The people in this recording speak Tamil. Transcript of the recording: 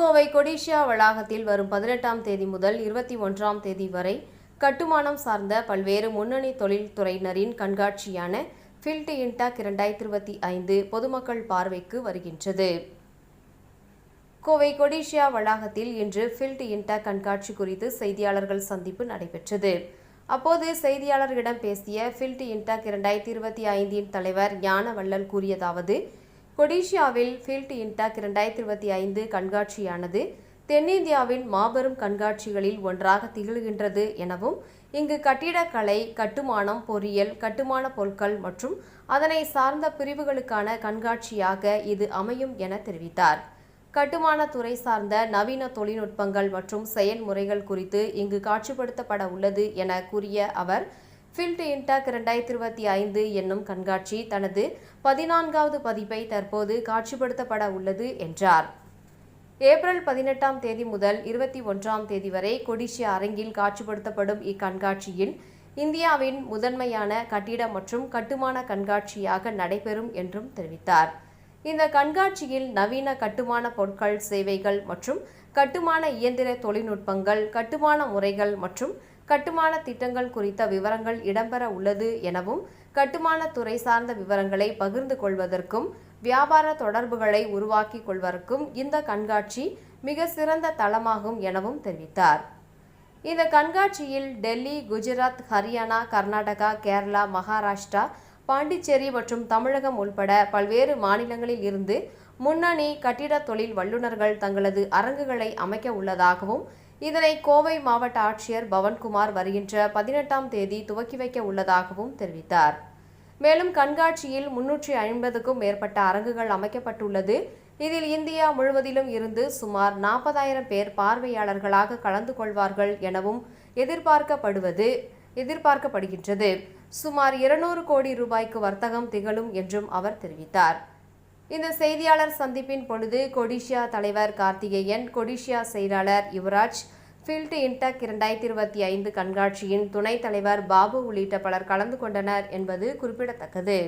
கோவை கொடிஷியா வளாகத்தில் வரும் பதினெட்டாம் தேதி முதல் இருபத்தி ஒன்றாம் தேதி வரை கட்டுமானம் சார்ந்த பல்வேறு முன்னணி தொழில்துறையினரின் கண்காட்சியான ஃபில்ட் இன்டாக் இரண்டாயிரத்தி இருபத்தி ஐந்து பொதுமக்கள் பார்வைக்கு வருகின்றது. கோவை கொடிஷியா வளாகத்தில் இன்று ஃபில்ட் இன்டாக் கண்காட்சி குறித்து செய்தியாளர்கள் சந்திப்பு நடைபெற்றது. அப்போது செய்தியாளர்களிடம் பேசிய ஃபில்ட் இன்டாக் இரண்டாயிரத்தி இருபத்தி ஐந்தின் தலைவர் ஞானவள்ளல் கூறியதாவது கொடிஷியாவில் ஃபீல்ட் இன்டாக் இரண்டாயிரத்தி இருபத்தி ஐந்து கண்காட்சியானது தென்னிந்தியாவின் மாபெரும் கண்காட்சிகளில் ஒன்றாக திகழ்கின்றது எனவும் இங்கு கட்டிடக்கலை கட்டுமானம் பொறியியல் கட்டுமான பொருட்கள் மற்றும் அதனை சார்ந்த பிரிவுகளுக்கான கண்காட்சியாக இது அமையும் என தெரிவித்தார். கட்டுமான துறை சார்ந்த நவீன தொழில்நுட்பங்கள் மற்றும் செயல்முறைகள் குறித்து இங்கு காட்சிப்படுத்தப்பட உள்ளது என கூறிய அவர் ஃபில்ட் இன்டாக் இரண்டாயிரத்தி இருபத்தி ஐந்து என்னும் கண்காட்சி தனது பதினான்காவது பதிப்பை தற்போது காட்சிப்படுத்தப்பட உள்ளது என்றார். ஏப்ரல் பதினெட்டாம் தேதி முதல் இருபத்தி ஒன்றாம் தேதி வரை கொடிஷியா அரங்கில் காட்சிப்படுத்தப்படும் இக்கண்காட்சியில் இந்தியாவின் முதன்மையான கட்டிட மற்றும் கட்டுமான கண்காட்சியாக நடைபெறும் என்றும் தெரிவித்தார். இந்த கண்காட்சியில் நவீன கட்டுமான பொருட்கள் சேவைகள் மற்றும் கட்டுமான இயந்திர தொழில்நுட்பங்கள் கட்டுமான முறைகள் மற்றும் கட்டுமான திட்டங்கள் குறித்த விவரங்கள் இடம்பெற உள்ளது எனவும் கட்டுமான துறை சார்ந்த விவரங்களை பகிர்ந்து கொள்வதற்கும் வியாபார தொடர்புகளை உருவாக்கிக் கொள்வதற்கும் இந்த கண்காட்சி மிக சிறந்த தளமாகும் எனவும் தெரிவித்தார். இந்த கண்காட்சியில் டெல்லி குஜராத் ஹரியானா கர்நாடகா கேரளா மகாராஷ்டிரா பாண்டிச்சேரி மற்றும் தமிழகம் உள்பட பல்வேறு மாநிலங்களில் இருந்து முன்னணி கட்டிட தொழில் வல்லுநர்கள் தங்களது அரங்குகளை அமைக்க உள்ளதாகவும் இதனை கோவை மாவட்ட ஆட்சியர் பவன்குமார் வருகின்ற பதினெட்டாம் தேதி துவக்கி வைக்க உள்ளதாகவும் தெரிவித்தார். மேலும் கண்காட்சியில் முன்னூற்றி ஐம்பதுக்கும் மேற்பட்ட அரங்குகள் அமைக்கப்பட்டுள்ளது. இதில் இந்தியா முழுவதிலும் இருந்து சுமார் நாற்பதாயிரம் பேர் பார்வையாளர்களாக கலந்து கொள்வார்கள் எனவும் எதிர்பார்க்கப்படுவது எதிர்பார்க்கப்படுகின்றது. சுமார் இருநூறு கோடி ரூபாய்க்கு வர்த்தகம் திகழும் என்றும் அவர் தெரிவித்தார். இந்த செய்தியாளர் சந்திப்பின் பொழுது கொடிஷியா தலைவர் கார்த்திகேயன் கொடிஷியா செயலாளர் யுவராஜ் ஃபீல்டு இன்டெக் இரண்டாயிரத்தி இருபத்தி ஐந்து கண்காட்சியின் துணைத் தலைவர் பாபு உள்ளிட்ட பலர் கலந்து கொண்டனர் என்பது குறிப்பிடத்தக்கது.